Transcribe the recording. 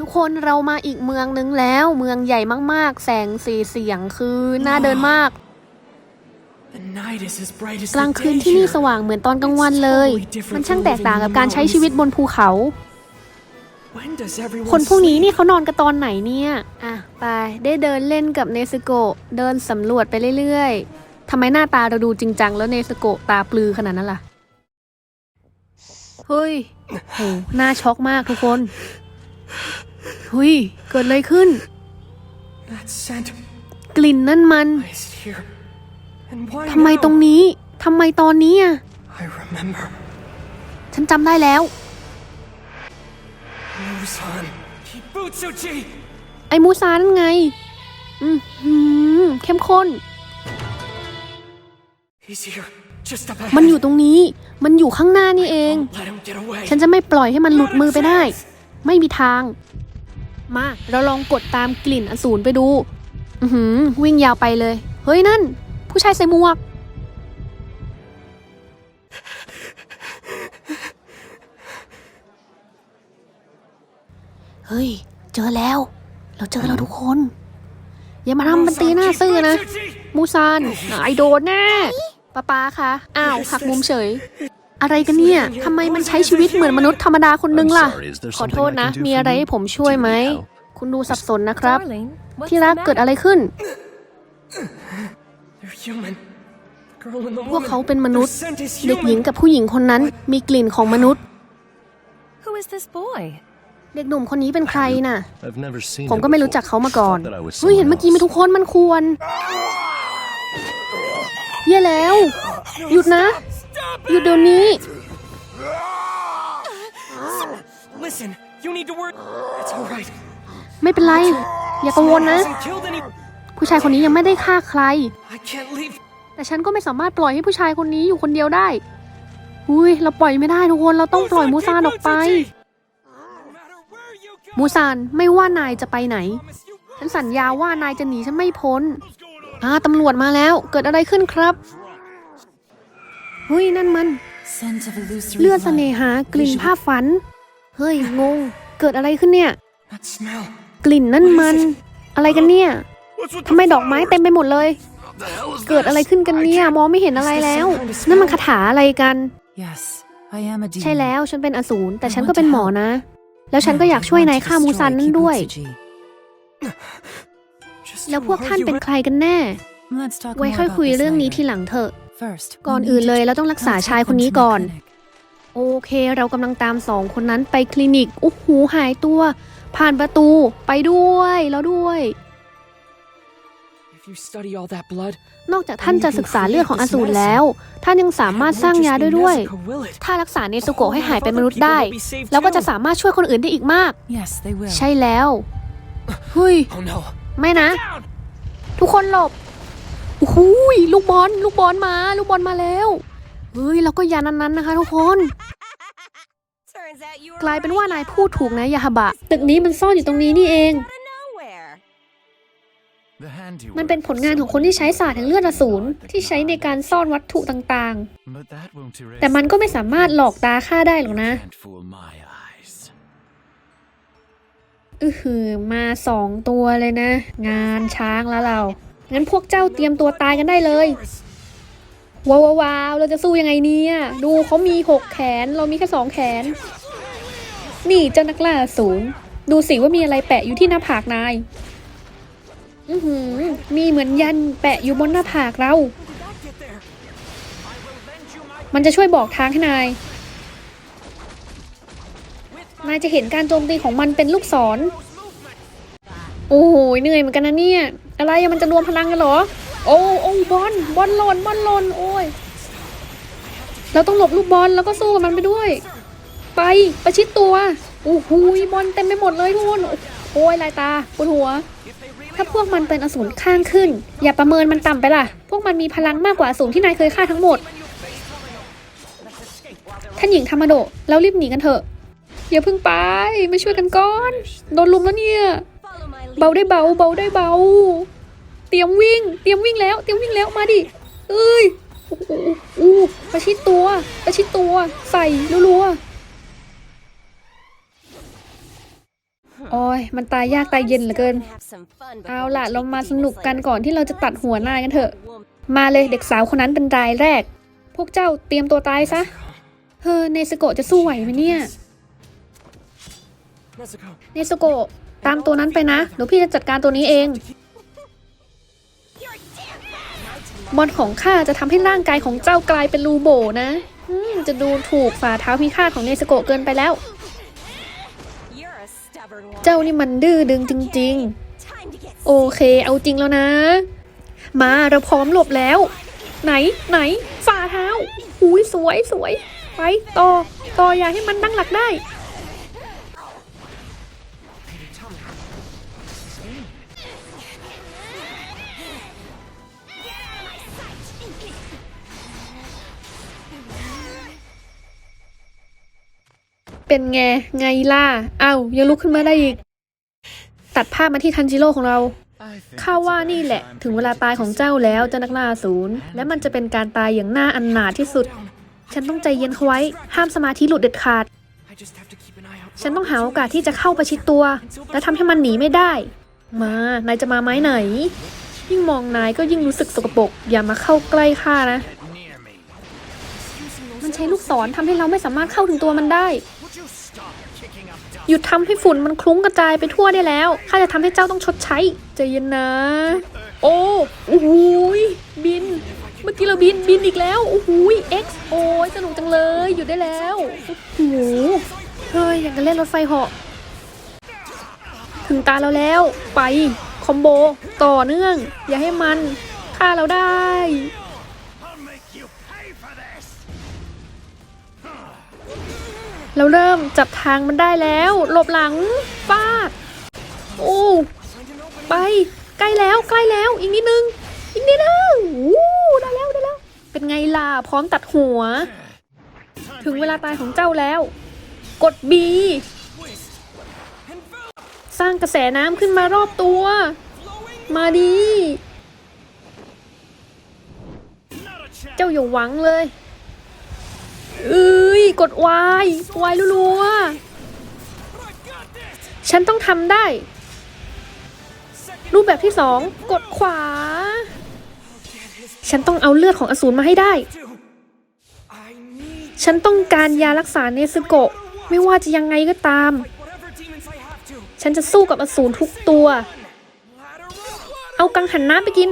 ทุกคนเรามาอีกเมืองนึงแล้ว เมืองใหญ่มากๆ แสงสีเสียงคือน่าเดินมาก The night is as bright as กลาง the คืน day ที่นี่ here. สว่างเหมือนตอนกลางวันเลย มันช่างแตกต่างกับการใช้ชีวิตบนภูเขา When does everyone คนพวกนี้ sleep? นี่เขานอนกันตอนไหนเนี่ยอะไปได้เดินเล่นกับเนสโกะเดินสำรวจไปเรื่อยๆทำไมหน้าตาเราดูจริงจังแล้วเนสโกะตาปลือขนาดนั้นล่ะเฮ้ยโหหน้าช็อกมากทุกคน เฮ้ย เกิดอะไรขึ้น That scent. กลิ่นนั่นมัน Why is it here? And why ทำไม now? ตรงนี้ ทำไมตอนนี้อะ I remember. ฉันจำได้แล้ว Muzan. Kibutsuji. ไอ้มูซานั่นไง อืมหืมเข้มข้น He's here. Just up ahead. มันอยู่ตรงนี้ มันอยู่ข้างหน้านี่เอง Let him get away. ฉันจะไม่ปล่อยให้มันหลุดมือไปได้ ไม่มีทาง มา เราลองกดตามกลิ่นอสูรไปดู อือหือ วิ่งยาวไปเลย เฮ้ยนั่น ผู้ชายใส่หมวก เฮ้ย เจอแล้ว เราเจอแล้วทุกคน อย่ามาทำมันตีหน้าซื่อนะ มูซานไอโดนแน่ป้าป้าคะ อ้าวหักมุมเฉย อะไรกันเนี่ยทำไมมันใช้ชีวิตเหมือนมนุษย์ธรรมดาคนนึงล่ะ I'm sorry, is there ขอโทษ something I นะ can do มี for อะไร you? ให้ผมช่วยไหม Do you know? คุณดูสับสนนะครับ Darling, what's ที่รัก the เกิด matter? อะไรขึ้น They're human. The girl and the พวก woman. เขาเป็นมนุษย์ Their scent is เด็กหญิง human. กับผู้หญิงคนนั้นมีกลิ่นของมนุษย์ Who is this boy? เด็กหนุ่มคนนี้เป็นใครน่ะ I've never seen ผม him ก็ไม่รู้ before. จักเขามาก่อน Thought that I was เฮ้ยเห็น someone เมื่อกี้ไหมี else. ทุกคนมันควร เย่แล้ว หยุดนะ หยุดเดี๋ยวนี้ Listen, you need to work. It's all right. ไม่เป็นไร อย่ากังวลนะ Hasn't killed any. ผู้ชายคนนี้ยังไม่ได้ฆ่าใคร I can't leave. แต่ฉันก็ไม่สามารถปล่อยให้ผู้ชายคนนี้อยู่คนเดียวได้ อุ้ย เราปล่อยไม่ได้ทุกคน เราต้องปล่อยมูซานออกไป No matter where you go. มูซานไม่ว่านายจะไปไหน promise you won't. ฉันสัญญาว่านายจะหนีฉันไม่พ้นอ่าตำรวจมาแล้ว เกิดอะไรขึ้นครับ เฮ้ยนั่นมัน Scent of illusory เลือดเสน่หากลิ่นภาพฝัน เฮ้ยงง เกิดอะไรขึ้นเนี่ย That smell. กลิ่นนั่นมัน อะไรกันเนี่ยทำไมดอกไม้เต็มไปหมดเลย เกิดอะไรขึ้นกันเนี่ย มองไม่เห็นอะไรแล้ว นั่นมันคาถาอะไรกัน Yes, I am a demon. ใช่แล้วฉันเป็นอสูรแต่ฉันก็เป็นหมอนะ แล้วฉันก็อยากช่วยนายฆ่ามูซันนั่นด้วย Just แล้วพวก who are ท่าน you? เป็นใครกันแน่ Let's talk ไว้ more ค่อย about คุย this เรื่องนี้ later. ทีหลังเถอะ First, ก่อน we อื่น need เลย to เราต้องรักษา contact ชายคน them นี้ to the ก่อน clinic. โอเค เรากำลังตามสองคนนั้นไปคลินิกโอ้โหหายตัว ผ่านประตูไปด้วยแล้วด้วย If you study all that blood, นอกจากท่านจะศึกษาเลือดของอสูรแล้ว ท่านยังสามารถ it สร้าง won't ยา just ได้ be ด้วย Nezuko, will it? ถ้ารักษาเนซุโกะให้หายเป็นมนุษย์ได้ แล้วก็จะสามารถช่วยคนอื่นได้อีกมาก Yes, they will. ใช่แล้วเฮ้ย Oh no. ไม่นะ Down! ทุกคนหลบโอ้โหยลูกบอลลูกบอลมา ลูกบอลมาแล้วเฮ้ยแล้วก็ยานั้นๆนะคะ ทุกคน กลายเป็นว่านายพูดถูกนะยาฮบะ ตึกนี้มันซ่อนอยู่ตรงนี้นี่เอง มันเป็นผลงานของคนที่ใช้ศาสตร์แห่งเลือดอสูรที่ใช้ในการซ่อนวัตถุต่างๆ แต่มันก็ไม่สามารถหลอกตาข้าได้หรอกนะอือหือมาสองตัวเลยนะ งานช้างแล้วเรา งั้นพวกเจ้าเตรียมตัวตายกันได้เลย ว้าวว้าวเราจะสู้ยังไงเนี่ยดูเขามีหกแขน เรามีแค่สองแขน นี่เจ้านักล่าอสูรดูสิว่ามีอะไรแปะอยู่ที่หน้าผากนาย อือหือ มีเหมือนยันแปะอยู่บนหน้าผากเรา มันจะช่วยบอกทางให้นาย นายจะเห็นการโจมตีของมันเป็นลูกศร โอ้โห เหนื่อยเหมือนกันนะเนี่ย อะไรมันจะรวมพลังกันเหรอ โอ้โอ้บอลบอลหล่นบอลหล่นโอ้ยเราต้องหลบลูกบอลแล้วก็สู้กับมันไปด้วย ไปประชิดตัวโอ้โหบอลเต็มไปหมดเลยทุกคนโอ้ยลายตาปวดหัว ถ้าพวกมันเป็นอสูรข้างขึ้น อย่าประเมินมันต่ำไปล่ะ พวกมันมีพลังมากกว่าอสูรที่นายเคยฆ่าทั้งหมดท่านหญิงธรรมโดะแล้วรีบหนีกันเถอะอย่าเพิ่งไปมาช่วยกันก่อนโดนลุมแล้วเนี่ย เบาได้เบาเบาได้เบา เตรียมวิ่ง เตรียมวิ่งแล้ว เตรียมวิ่งแล้วมาดิเอ้ยโอ้อู้ประชิดตัวประชิดตัว ใส่รัวๆโอ้ยมันตายยากตายเย็นเหลือเกิน เอาล่ะเรามาสนุกกันก่อนที่เราจะตัดหัวหน้ากันเถอะ มาเลยเด็กสาวคนนั้นเป็นรายแรก พวกเจ้าเตรียมตัวตายซะ เฮ้อเนสโกะจะสู้ไหวไหมเนี่ย เนสโกะ ตามตัวนั้นไปนะเดี๋ยวพี่จะจัดการตัวนี้เองบอลของข้าจะทำให้ร่างกายของเจ้ากลายเป็นรูโบนะจะดูถูกฝ่าเท้าพิฆาตของเนสโกเกินไปแล้ว เจ้านี่มันดื้อดึงจริง ๆ โอเค เอาจริงแล้วนะ มาเราพร้อมหลบแล้ว ไหนไหนฝ่าเท้าอุ้ยสวยสวยไปต่อต่ออย่าให้มันตั้งหลักได้ เป็นไงไงล่ะเอ้ายังลุกขึ้นมาได้อีก ตัดภาพมาที่ทันจิโร่ของเรา I think ข้า it's ว่า about นี่แหละ time ถึงเวลาตายของเจ้าแล้วเจ้านักล่าอสูรและมันจะเป็นการตายอย่างน่าอันหนาที่สุด ฉันต้องใจเย็นเขาไว้ ห้ามสมาธิหลุดเด็ดขาด I just have to keep an eye out. ฉันต้องหาโอกาสที่จะเข้าประชิดตัว และทำให้มันหนีไม่ได้ มานายจะมาไม้ไหน ยิ่งมองนายก็ยิ่งรู้สึกสกปรกอย่ามาเข้าใกล้ข้านะ Get near me. มันใช้ลูกศรทำให้เราไม่สามารถเข้าถึงตัวมันได้ หยุดทำให้ฝุ่นมันคลุ้งกระจายไปทั่วได้แล้ว ข้าจะทำให้เจ้าต้องชดใช้ ใจเย็นนะ โอ้โอ้โหยบิน เมื่อกี้เราบิน บินอีกแล้ว โอ้โหย X โอ้ยสนุกจังเลย หยุดได้แล้ว โอ้โห เฮ้ย อยากจะเล่นรถไฟเหาะ ถึงตาเราแล้ว ไป คอมโบ ต่อเนื่อง อย่าให้มันฆ่าเราได้ เราเริ่มจับทางมันได้แล้วหลบหลังฟาดโอ้ไปใกล้แล้วใกล้แล้วอีกนิดนึงอีกนิดนึงวู้ได้แล้วได้แล้ว เป็นไงล่ะพร้อมตัดหัว ถึงเวลาตายของเจ้าแล้ว กด B สร้างกระแสน้ำขึ้นมารอบตัว มาดี เจ้าอย่าหวังเลย เอ้ยกด Y Y รัวๆฉันต้องทำได้ รูปแบบที่สองกดขวา ฉันต้องเอาเลือดของอสูรมาให้ได้ ฉันต้องการยารักษาเนซึโกะ ไม่ว่าจะยังไงก็ตาม ฉันจะสู้กับอสูรทุกตัว เอากังหันน้ำไปกิน